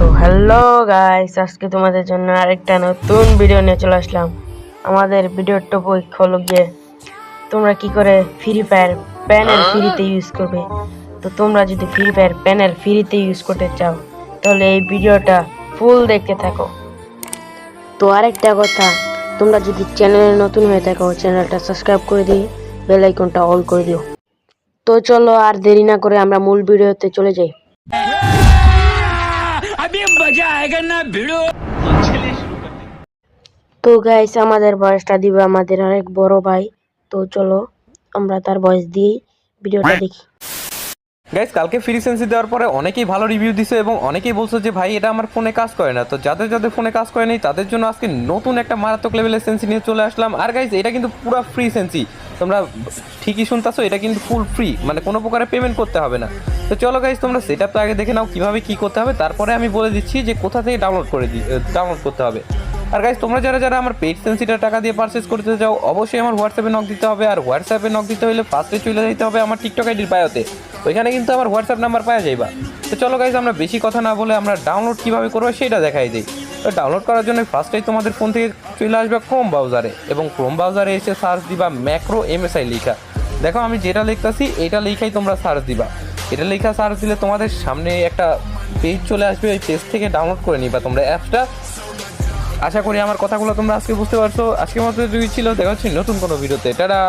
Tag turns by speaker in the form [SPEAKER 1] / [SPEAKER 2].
[SPEAKER 1] তো hello guys আজকে তোমাদের জন্য আরেকটা নতুন ভিডিও নিয়ে চলে আসলাম। আমাদের ভিডিওর টপিক হলো গিয়ে তোমরা কি করে ফ্রি ফায়ার প্যানেল ফ্রিতে ইউজ করবে? তো তোমরা যদি ফ্রি ফায়ার প্যানেল ফ্রিতে ইউজ করতে চাও তাহলে এই ভিডিওটা ফুল দেখতে থাকো। তো আরেকটা কথা তোমরা যদি চ্যানেলে নতুন হয়ে থাকো চ্যানেলটা সাবস্ক্রাইব করে দিয়ে বেল আইকনটা অল করে দিও। তো চলো আর দেরি না করে আমরা মূল ভিডিওতে চলে যাই। তো গাইস আমাদের বয়সটা দিবে আমাদের অনেক বড় ভাই। তো চলো, আমরা তার বয়স দিয়েই ভিডিওটা দেখি।
[SPEAKER 2] গাইস কালকে ফ্রি সেন্সি দেওয়ার পরে অনেকেই ভালো রিভিউ দিছে এবং অনেকেই বলছে যে, ভাই, এটা আমার ফোনে কাজ করে না। তো যাদের যাদের ফোনে কাজ করে নেই, তাদের জন্য আজকে নতুন একটা মারাত্মক লেভেলের সেন্সি নিয়ে চলে আসলাম। আর গাইস এটা কিন্তু পুরো ফ্রি সেন্সি তোমরা ঠিকই শুনতাছো, এটা কিন্তু ফুল ফ্রি মানে কোনো প্রকারে পেমেন্ট করতে হবে না। তো চলো গাইস তোমরা সেটআপটা আগে দেখে নাও কীভাবে কী করতে হবে। তারপরে আমি বলে দিচ্ছি যে কোথা থেকে ডাউনলোড করে ডাউনলোড করতে হবে। আর গাইজ তোমরা যারা যারা আমার পেড সেন্সিটা টাকা দিয়ে পারচেস করতে চাও, অবশ্যই আমার হোয়াটসঅ্যাপে নক দিতে হবে। আর হোয়াটসঅ্যাপে নক দিতে হলে ফার্স্টে চলে যেতে হবে আমার টিকটক আইডির বায়োতে ওইখানে কিন্তু আমার হোয়াটসঅ্যাপ নাম্বার পাওয়া যাইবা। তো চলো গাইজ আমরা বেশি কথা না বলে আমরা ডাউনলোড কীভাবে করব সেটা দেখাই দিই। তো ডাউনলোড করার জন্য ফার্স্টেই তোমাদের ফোন থেকে চলে আসবে ক্রোম ব্রাউজারে এবং ক্রোম ব্রাউজারে এসে সার্চ দিবা ম্যাক্রো এমএসআই লেখা। দেখো আমি যেটা লিখতেছি, এটা লেখাই তোমরা সার্চ দিবা। এটা লেখা সার্চ দিলে তোমাদের সামনে একটা পেজ চলে আসবে, ওই পেজ থেকে ডাউনলোড করে নিবা তোমরা অ্যাপসটা আশা করি আমার কথাগুলো তোমরা আজকে বুঝতে পারছ। আজকের মতো যদি ছিল, দেখা হচ্ছে নতুন কোনো ভিডিওতে। টাটা!